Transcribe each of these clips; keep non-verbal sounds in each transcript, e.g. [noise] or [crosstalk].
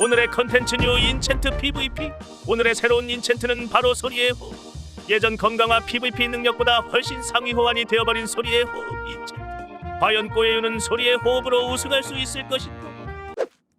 오늘의 컨텐츠 뉴 인챈트 PVP 오늘의 새로운 인챈트는 바로 소리의 호흡 예전 건강화 PVP 능력보다 훨씬 상위 호환이 되어버린 소리의 호흡 인챈트. 과연 꼬예유는 소리의 호흡으로 우승할 수 있을 것인가?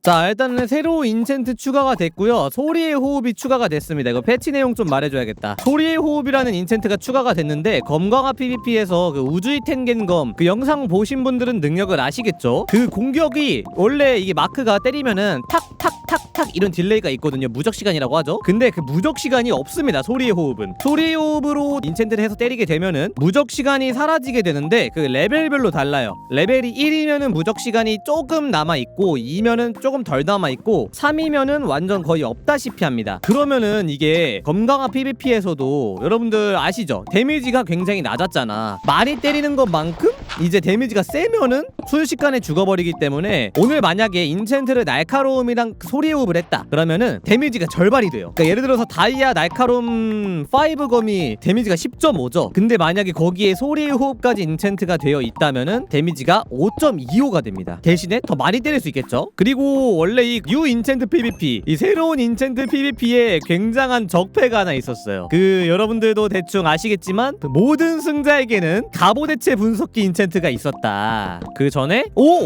자 일단은 새로 인챈트 추가가 됐고요. 소리의 호흡이 추가가 됐습니다. 이거 패치 내용 좀 말해줘야겠다. 소리의 호흡이라는 인챈트가 추가가 됐는데 검광화 PVP에서 그 우주이 텐겐검 그 영상 보신 분들은 능력을 아시겠죠? 그 공격이 원래 이게 마크가 때리면은 탁탁 탁탁 이런 딜레이가 있거든요 무적 시간이라고 하죠 근데 그 무적 시간이 없습니다 소리의 호흡은 소리의 호흡으로 인챈트를 해서 때리게 되면은 무적 시간이 사라지게 되는데 그 레벨별로 달라요 레벨이 1이면은 무적 시간이 조금 남아 있고 2면은 조금 덜 남아 있고 3이면은 완전 거의 없다시피 합니다. 그러면은 이게 검강화 PVP에서도 여러분들 아시죠? 데미지가 굉장히 낮았잖아. 많이 때리는 것만큼 이제 데미지가 세면은 순식간에 죽어버리기 때문에 오늘 만약에 인챈트를 날카로움이랑 소리 호흡을 했다. 그러면은 데미지가 절반이 돼요. 그러니까 예를 들어서 다이아 날카로움 5검이 데미지가 10.5죠. 근데 만약에 거기에 소리 호흡까지 인챈트가 되어 있다면은 데미지가 5.25가 됩니다. 대신에 더 많이 때릴 수 있겠죠. 그리고 원래 이 뉴 인챈트 PVP 이 새로운 인챈트 PVP에 굉장한 적폐가 하나 있었어요. 그 여러분들도 대충 아시겠지만 그 모든 승자에게는 갑오대체 분석기 인챈트 가 있었다. 그 전에 오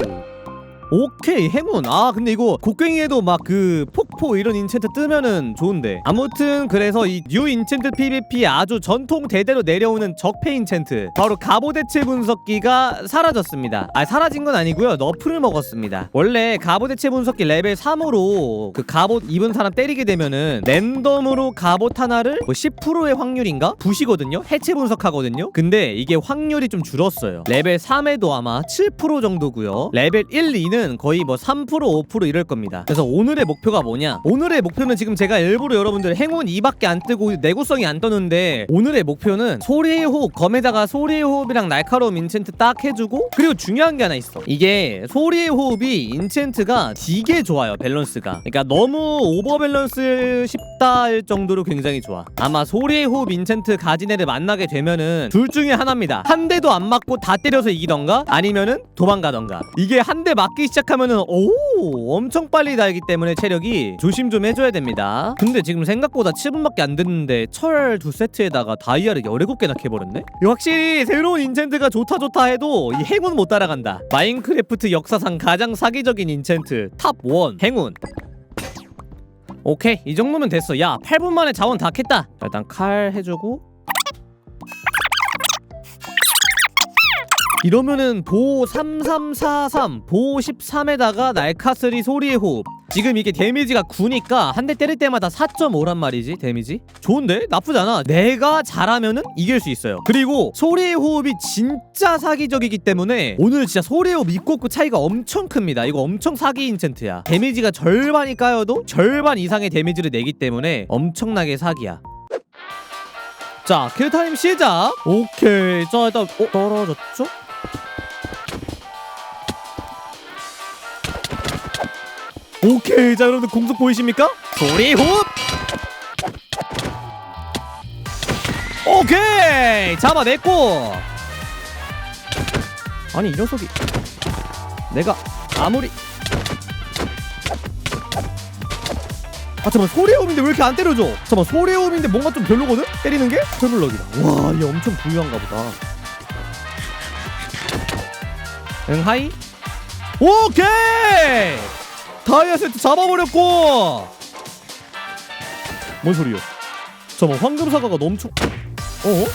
오케이 행운. 아 근데 이거 곡괭이에도 막 그 폭포 이런 인챈트 뜨면은 좋은데. 아무튼 그래서 이 뉴 인챈트 PVP 아주 전통 대대로 내려오는 적폐 인챈트. 바로 갑오대체 분석기가 사라졌습니다. 아 사라진 건 아니고요. 너프를 먹었습니다. 원래 갑오대체 분석기 레벨 3으로 그 갑옷 입은 사람 때리게 되면은 랜덤으로 갑옷 하나를 뭐 10%의 확률인가? 부시거든요? 해체 분석하거든요? 근데 이게 확률이 좀 줄었어요. 레벨 3에도 아마 7% 정도고요. 레벨 1, 2는 거의 뭐 3% 5% 이럴 겁니다. 그래서 오늘의 목표가 뭐냐? 오늘의 목표는 지금 제가 일부러 여러분들 행운 2밖에 안 뜨고 내구성이 안 떴는데 오늘의 목표는 소리의 호흡 검에다가 소리의 호흡이랑 날카로움 인챈트 딱 해주고 그리고 중요한 게 하나 있어. 이게 소리의 호흡이 인챈트가 되게 좋아요 밸런스가. 그러니까 너무 오버 밸런스 싶다 할 정도로 굉장히 좋아. 아마 소리의 호흡 인챈트 가진 애를 만나게 되면은 둘 중에 하나입니다. 한 대도 안 맞고 다 때려서 이기던가 아니면은 도망가던가. 이게 한 대 맞기 시작하면은 오 엄청 빨리 달기 때문에 체력이 조심 좀 해줘야 됩니다. 근데 지금 생각보다 7분밖에 안 됐는데 철 두 세트에다가 다이아를 17개나 캐버렸네? 확실히 새로운 인챈트가 좋다 좋다 해도 이 행운 못 따라간다. 마인크래프트 역사상 가장 사기적인 인챈트 탑1 행운. 오케이 이 정도면 됐어. 야 8분 만에 자원 다 캤다. 일단 칼 해주고 이러면은 보 3343, 보 13에다가 날카스리 소리의 호흡. 지금 이게 데미지가 9니까 한 대 때릴 때마다 4.5란 말이지 데미지? 좋은데? 나쁘지 않아. 내가 잘하면은 이길 수 있어요. 그리고 소리의 호흡이 진짜 사기적이기 때문에 오늘 진짜 소리의 호흡 입고 없고 차이가 엄청 큽니다. 이거 엄청 사기 인챈트야. 데미지가 절반이 까여도 절반 이상의 데미지를 내기 때문에 엄청나게 사기야. 자 킬타임 시작! 오케이. 자 일단 어, 떨어졌죠? 오케이 자 여러분들 공속 보이십니까? 소리 호흡 오케이! 잡아냈고! 아니 이 녀석이 내가 아무리 아 잠깐 소리 호흡인데 왜 이렇게 안 때려줘? 잠깐 소리 호흡인데 뭔가 좀 별로거든? 때리는 게? 철블럭이다. 와얘 엄청 부유한가 보다. 응 하이. 오케이 다이아 세트 잡아버렸고 뭔 소리요? 잠깐 황금 사과가 너무 촉 어?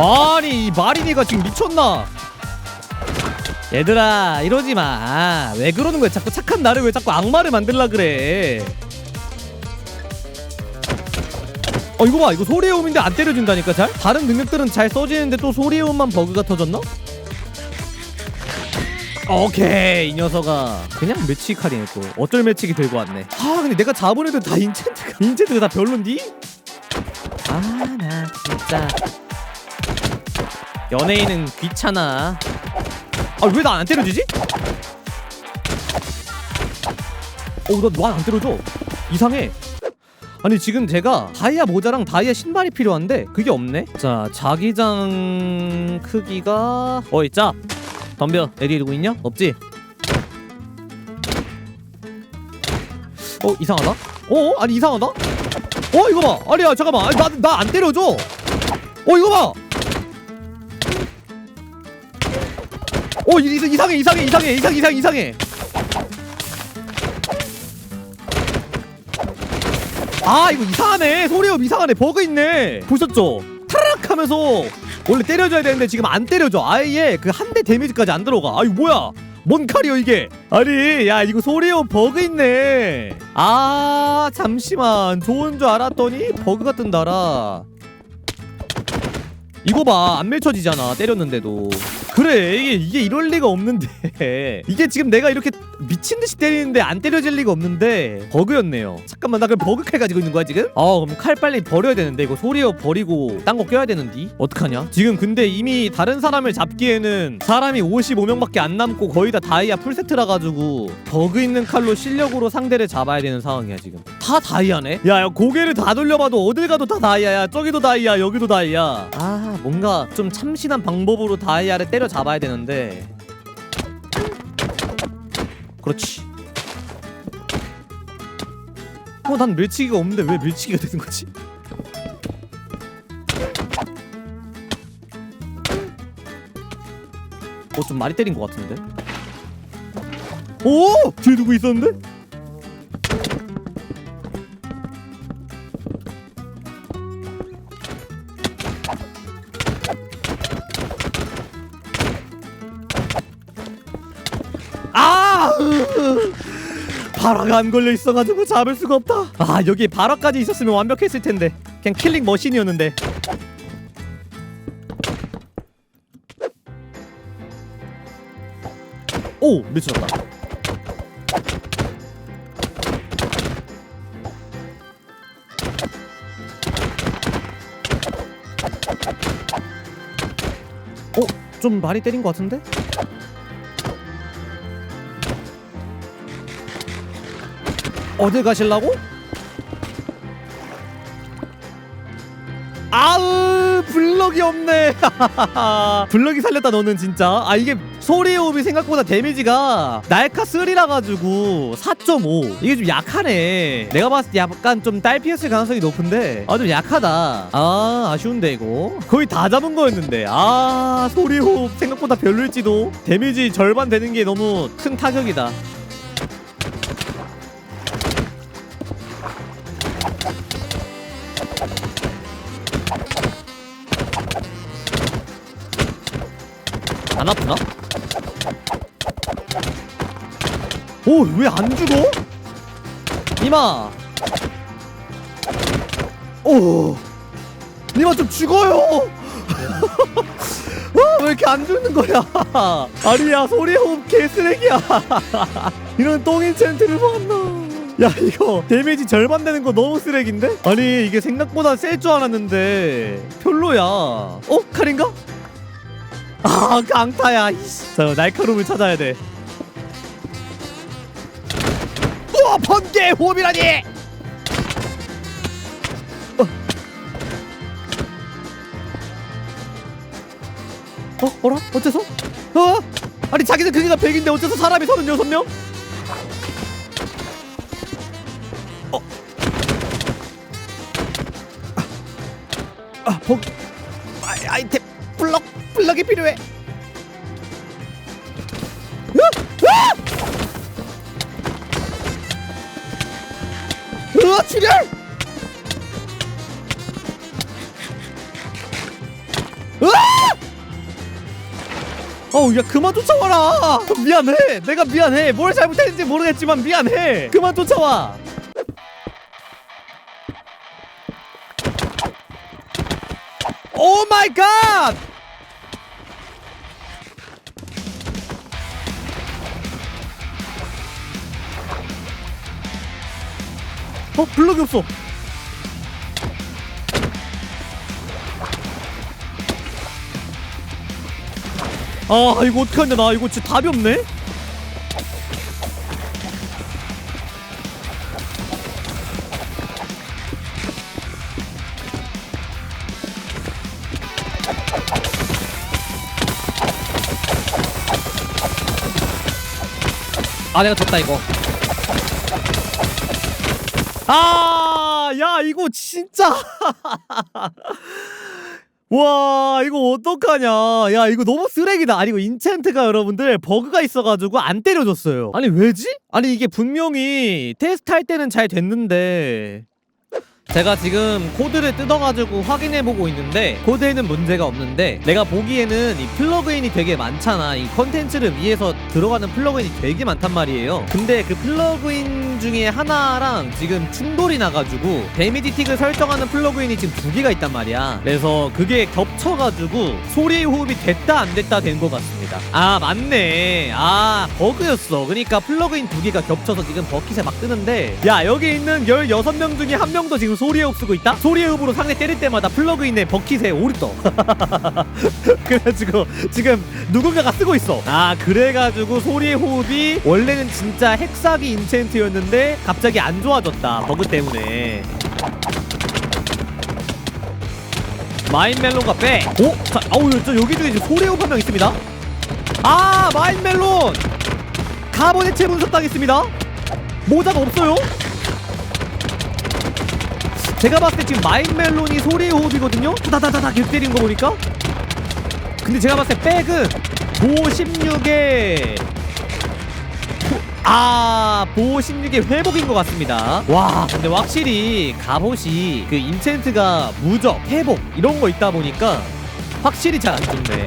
아니 이 마린이가 지금 미쳤나? 얘들아 이러지 마. 왜 그러는 거야? 자꾸 착한 나를 왜 자꾸 악마를 만들라 그래? 어 이거 봐 이거 소리해움인데 안 때려준다니까 잘? 다른 능력들은 잘 써지는데 또 소리해움만 버그가 터졌나? 오케이 이 녀석아 그냥 매치 칼이네 또 어쩔 매치기 들고 왔네 아 근데 내가 애들 다 인챈트가 [laughs] 인챈트가 다 별론디? 아 나 진짜 연예인은 귀찮아 아 왜 나 안 때려주지? 어나너안 때려줘 이상해 아니 지금 제가 다이아 모자랑 다이아 신발이 필요한데 그게 없네 자 자기장 크기가 어이 짭 덤벼 에디 누구 있냐? 없지? 어 이상하다? 어 아니 이상하다? 어 이거 봐 아니야 잠깐만 아니 나나 안 때려줘 어 이거 봐 어, 이, 이- 이상해, 이상해, 이상해, 이상, 이상, 이상해. 아, 이거 이상하네. 소리업 이상하네. 버그 있네. 보셨죠? 타락 하면서 원래 때려줘야 되는데 지금 안 때려줘. 아예 그 한 대 데미지까지 안 들어가. 아, 이거 뭐야? 뭔 칼이요 이게? 아니, 야 이거 소리업 버그 있네. 아, 잠시만. 좋은 줄 알았더니 버그가 뜬다라. 이거 봐, 안 맺혀지잖아. 때렸는데도. 그래 이게 이게 이럴 리가 없는데 [laughs] 이게 지금 내가 이렇게 미친 듯이 때리는데 안 때려질 리가 없는데 버그였네요. 잠깐만 나 그럼 버그 칼 가지고 있는 거야 지금? 아 그럼 칼 빨리 버려야 되는데 이거 소리어 버리고 딴 거 껴야 되는디? 어떡하냐? 지금 근데 이미 다른 사람을 잡기에는 사람이 55명밖에 안 남고 거의 다 다이아 풀세트라 가지고 버그 있는 칼로 실력으로 상대를 잡아야 되는 상황이야 지금. 다 다이아네? 야, 야 고개를 다 돌려봐도 어딜 가도 다 다이아야. 저기도 다이아, 여기도 다이아. 아 뭔가 좀 참신한 방법으로 다이아를 때려 잡아야 되는데. 그렇지. 어, 난 밀치기가 없는데 왜 밀치기가 되는 거지? 어, 좀 많이 때린 것 같은데? 오! 뒤에 누구 있었는데? 바라가 안 걸려 있어가지고 잡을 수가 없다. 아 여기 바라까지 있었으면 완벽했을 텐데. 그냥 킬링 머신이었는데. 오 미쳤다. 어? 좀 많이 때린 것 같은데? 어딜 가실라고? 아으 블럭이 없네. [laughs] 블럭이 살렸다 너는 진짜. 아 이게 소리호흡이 생각보다 데미지가 날카 3라 가지고 4.5 이게 좀 약하네. 내가 봤을 때 약간 좀 딸피였을 가능성이 높은데. 아 좀 약하다. 아 아쉬운데 이거. 거의 다 잡은 거였는데. 아 소리호흡 생각보다 별로일지도. 데미지 절반 되는 게 너무 큰 타격이다 안 아프나? 오, 왜 안 죽어? 니마. 오. 니마 좀 죽어요. [laughs] 어, 왜 이렇게 안 죽는 거야? 아니야, 소리 호흡 개쓰레기야. [laughs] 이런 똥인 챈트를 봤나? 야 이거 데미지 절반 되는 거 너무 쓰레기인데? 아니 이게 생각보다 셀 줄 알았는데 별로야 어? 칼인가? 아 강타야 이씨 자 날카로움을 찾아야 돼 우와 번개 호흡이라니 어? 어? 어라? 어째서? 어? 아니 자기는 크기가 100인데 어째서 사람이 36명? 어? 아, 복 아, 아이템 블럭 블럭이 필요해. 으아, 출혈! 으아! 어우 야 그만 쫓아와라 미안해 내가 미안해 뭘 잘못했는지 모르겠지만 미안해 그만 쫓아와 오 마이 갓! 어? 블럭이 없어. 아 이거 어떡하냐 나 이거 진짜 답이 없네? 아 내가 졌다 이거. 아 야 이거 진짜. [laughs] 와 이거 어떡하냐. 야 이거 너무 쓰레기다. 아니 이거 인챈트가 여러분들 버그가 있어가지고 안 때려줬어요. 아니 왜지? 아니 이게 분명히 테스트 할 때는 잘 됐는데 제가 지금 코드를 뜯어가지고 확인해보고 있는데 코드에는 문제가 없는데 내가 보기에는 이 플러그인이 되게 많잖아. 이 컨텐츠를 위해서 들어가는 플러그인이 되게 많단 말이에요. 근데 그 플러그인 중에 하나랑 지금 충돌이 나가지고 데미지 틱을 설정하는 플러그인이 지금 두 개가 있단 말이야. 그래서 그게 겹쳐가지고 소리의 호흡이 됐다 안 됐다 된 것 같습니다. 아 맞네. 아 버그였어. 그러니까 플러그인 두 개가 겹쳐서 지금 버킷에 막 뜨는데. 야 여기 있는 16명 중에 한 명도 지금 소리의 흡 쓰고 있다? 소리의 흡으로 상대 때릴 때마다 플러그인의 버킷에 오리 떠. [laughs] 그래가지고 지금 누군가가 쓰고 있어. 아 그래가지고 소리의 호흡이 원래는 진짜 핵사기 인챈트였는데 갑자기 안 좋아졌다 버그 때문에. 마인멜론과 빼. 오? 자, 아우 저 여기 중에 지금 소리의 호흡 한 명 있습니다. 아 마인멜론! 카본 해체 분석 당했습니다. 모자가 없어요 제가 봤을 때 지금 마인멜론이 소리의 호흡이거든요? 다다다닥 이렇게 때리는 거 보니까? 근데 제가 봤을 때 백은 보호 16에 아 보호 16의 회복인 것 같습니다. 와 근데 확실히 갑옷이 그 인챈트가 무적 회복 이런 거 있다 보니까 확실히 잘안 좋네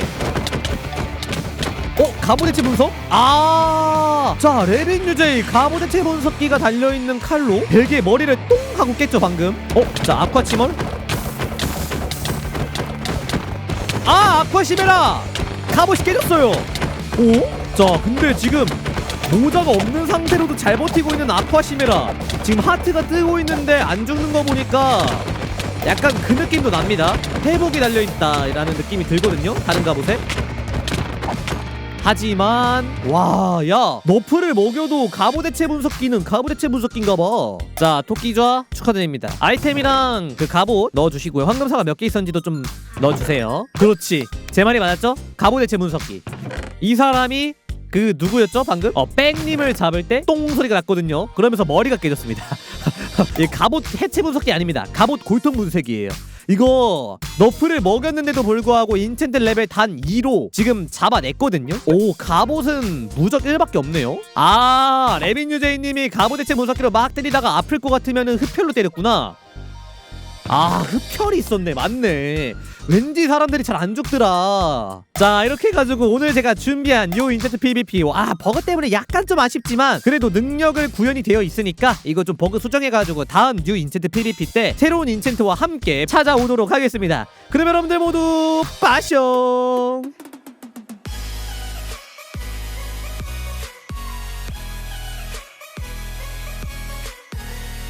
어? 갑옷의체 분석? 아! 자, 레빈 유제의 갑옷의체 분석기가 달려있는 칼로 벽에 머리를 똥 하고 깼죠, 방금. 어? 자, 아쿠아치멀? 아! 아쿠아시메라! 갑옷이 깨졌어요! 오? 자, 근데 지금 모자가 없는 상태로도 잘 버티고 있는 아쿠아시메라. 지금 하트가 뜨고 있는데 안 죽는 거 보니까 약간 그 느낌도 납니다. 회복이 달려있다라는 느낌이 들거든요, 다른 갑옷에. 하지만 와야 너프를 먹여도 갑오대체 분석기는 갑오대체 분석기인가봐. 자 토끼좌 축하드립니다. 아이템이랑 그 갑옷 넣어주시고요. 황금사가 몇 개 있었는지도 좀 넣어주세요. 그렇지. 제 말이 맞았죠? 갑오대체 분석기. 이 사람이 그 누구였죠 방금? 어 뺑님을 잡을 때 똥 소리가 났거든요. 그러면서 머리가 깨졌습니다. [laughs] 이 갑옷 해체 분석기 아닙니다. 갑옷 골통 분쇄기예요 이거 너프를 먹였는데도 불구하고 인챈트 레벨 단 2로 지금 잡아냈거든요? 오 갑옷은 무적 1밖에 없네요. 아 레빈 유제이님이 갑옷 해체 분석기로 막 때리다가 아플 것 같으면 흡혈로 때렸구나. 아 흡혈이 있었네. 맞네 왠지 사람들이 잘 안 죽더라. 자 이렇게 해가지고 오늘 제가 준비한 요 인챈트 PVP 아 버그 때문에 약간 좀 아쉽지만 그래도 능력을 구현이 되어 있으니까 이거 좀 버그 수정해가지고 다음 뉴 인챈트 PVP 때 새로운 인챈트와 함께 찾아오도록 하겠습니다. 그럼 여러분들 모두 빠숑